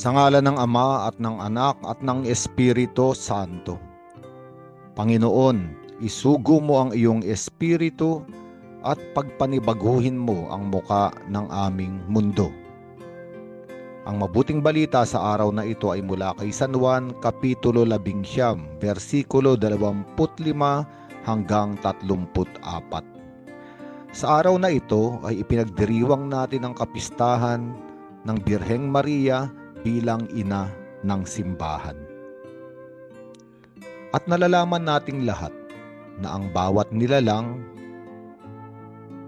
Sa ngala ng Ama at ng Anak at ng Espiritu Santo. Panginoon, isugo mo ang iyong espiritu at pagpanibaguhin mo ang muka ng aming mundo. Ang mabuting balita sa araw na ito ay mula kay San Juan, Kapitulo 11, versikulo 25 hanggang 34. Sa araw na ito ay ipinagdiriwang natin ang kapistahan ng Birheng Maria bilang ina ng simbahan. At nalalaman nating lahat na ang bawat nilalang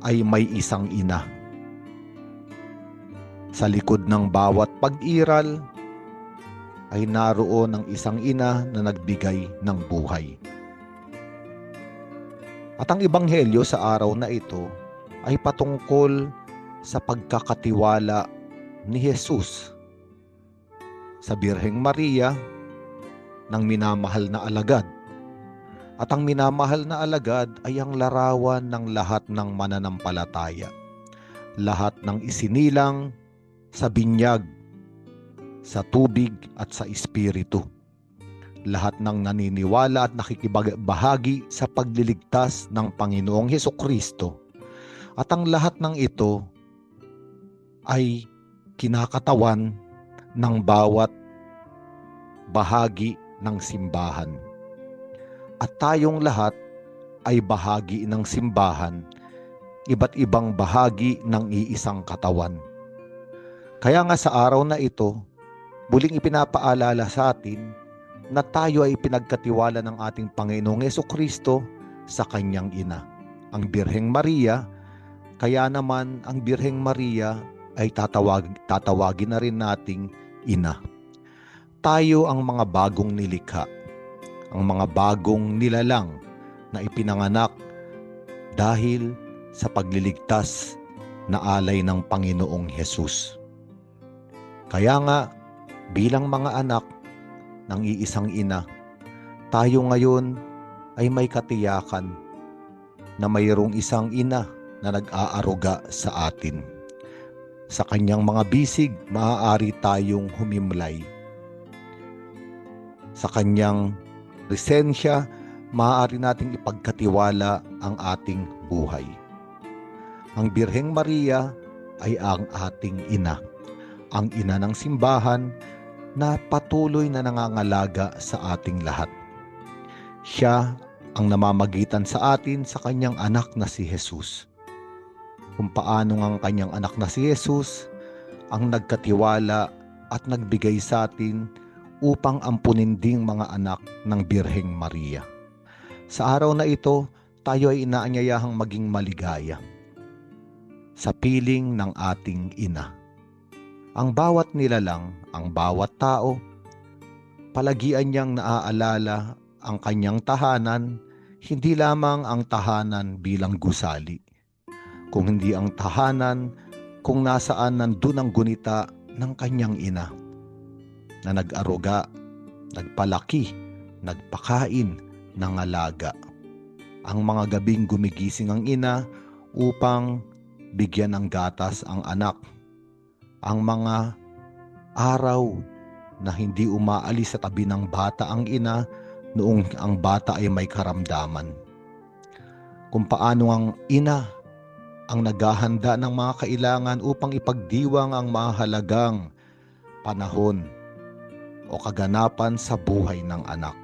ay may isang ina. Sa likod ng bawat pag-iral ay naroon ang isang ina na nagbigay ng buhay. At ang ebanghelyo sa araw na ito ay patungkol sa pagkakatiwala ni Jesus sa Birheng Maria ng minamahal na alagad. At ang minamahal na alagad ay ang larawan ng lahat ng mananampalataya. Lahat ng isinilang sa binyag, sa tubig at sa espiritu. Lahat ng naniniwala at nakikibahagi sa pagliligtas ng Panginoong Heso Kristo. At ang lahat ng ito ay kinakatawan ng bawat bahagi ng simbahan. At tayong lahat ay bahagi ng simbahan, iba't ibang bahagi ng iisang katawan. Kaya nga sa araw na ito, muling ipinapaalala sa atin na tayo ay pinagkatiwala ng ating Panginoong Yeso Kristo sa kanyang ina, ang Birheng Maria. Kaya naman ang Birheng Maria ay tatawag, tatawagin na rin nating ina. Tayo ang mga bagong nilikha, ang mga bagong nilalang na ipinanganak dahil sa pagliligtas na alay ng Panginoong Hesus. Kaya nga, bilang mga anak ng iisang ina, tayo ngayon ay may katiyakan na mayroong isang ina na nag-aaruga sa atin. Sa kanyang mga bisig, maaari tayong humimlay. Sa kanyang presensya, maaari nating ipagkatiwala ang ating buhay. Ang Birheng Maria ay ang ating ina, ang ina ng simbahan na patuloy na nangangalaga sa ating lahat. Siya ang namamagitan sa atin sa kanyang anak na si Jesus. Kung paano ang kanyang anak na si Jesus ang nagkatiwala at nagbigay sa atin upang ampunin ding mga anak ng Birheng Maria. Sa araw na ito, tayo ay inaanyayahang maging maligaya sa piling ng ating ina. Ang bawat nilalang, ang bawat tao, palagian niyang naaalala ang kanyang tahanan, hindi lamang ang tahanan bilang gusali, kung hindi ang tahanan kung nasaan nandun ang gunita ng kanyang ina na nag-aruga, nagpalaki, nagpakain, nangalaga. Ang mga gabing gumigising ang ina upang bigyan ng gatas ang anak. Ang mga araw na hindi umaalis sa tabi ng bata ang ina noong ang bata ay may karamdaman. Kung paano ang ina ang naghahanda ng mga kailangan upang ipagdiwang ang mahalagang panahon o kaganapan sa buhay ng anak.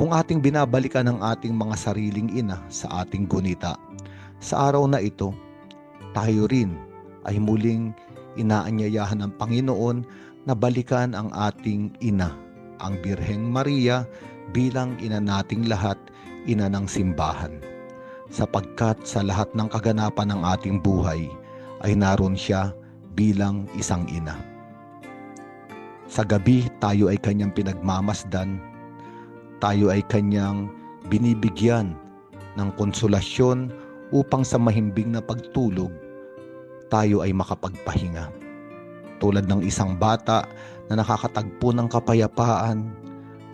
Kung ating binabalikan ang ating mga sariling ina sa ating gunita, sa araw na ito, tayo rin ay muling inaanyayahan ng Panginoon na balikan ang ating ina, ang Birheng Maria bilang ina nating lahat, ina ng simbahan. Sapagkat sa lahat ng kaganapan ng ating buhay ay naroon siya bilang isang ina. Sa gabi, tayo ay kanyang pinagmamasdan. Tayo ay kanyang binibigyan ng konsolasyon upang sa mahimbing na pagtulog, tayo ay makapagpahinga. Tulad ng isang bata na nakakatagpo ng kapayapaan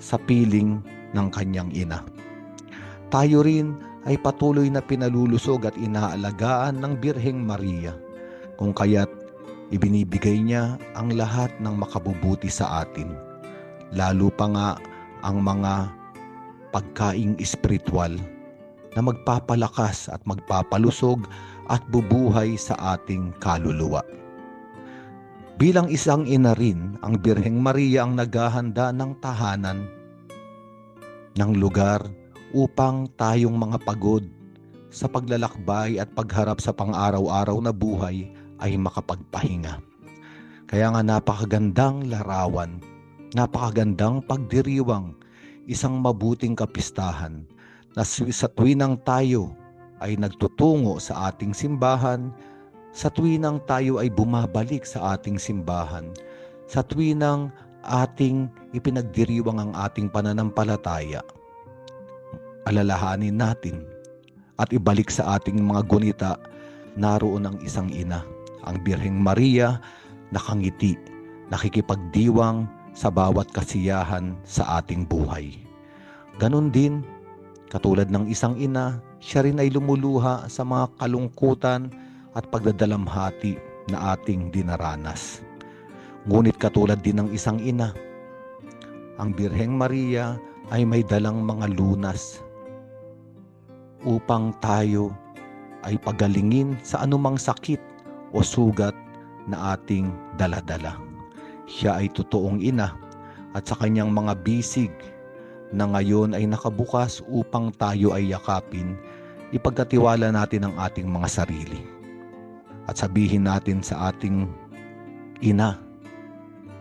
sa piling ng kanyang ina. Tayo rin ay patuloy na pinalulusog at inaalagaan ng Birheng Maria, kung kaya't Ibinibigay niya ang lahat ng makabubuti sa atin. Lalo pa nga ang mga pagkaing espiritual na magpapalakas at magpapalusog at bubuhay sa ating kaluluwa. Bilang isang ina rin, ang Birheng Maria ang naghahanda ng tahanan ng lugar upang tayong mga pagod sa paglalakbay at pagharap sa pang-araw-araw na buhay ay makapagpahinga. Kaya nga napakagandang larawan, napakagandang pagdiriwang, isang mabuting kapistahan na sa tuwinang tayo ay nagtutungo sa ating simbahan, sa tuwinang tayo ay bumabalik sa ating simbahan, sa tuwinang ating ipinagdiriwang ang ating pananampalataya, alalahanin natin at ibalik sa ating mga gunita, naroon ang isang ina, ang Birheng Maria, nakangiti, nakikipagdiwang sa bawat kasiyahan sa ating buhay. Ganon din, katulad ng isang ina, siya rin ay lumuluha sa mga kalungkutan at pagdadalamhati na ating dinaranas. Ngunit katulad din ng isang ina, ang Birheng Maria ay may dalang mga lunas upang tayo ay pagalingin sa anumang sakit o sugat na ating daladala. Siya ay totoong ina at sa kanyang mga bisig na ngayon ay nakabukas upang tayo ay yakapin, ipagkatiwala natin ang ating mga sarili. At sabihin natin sa ating ina,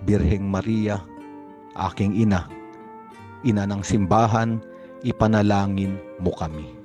Birheng Maria, aking ina, ina ng simbahan, ipanalangin mo kami.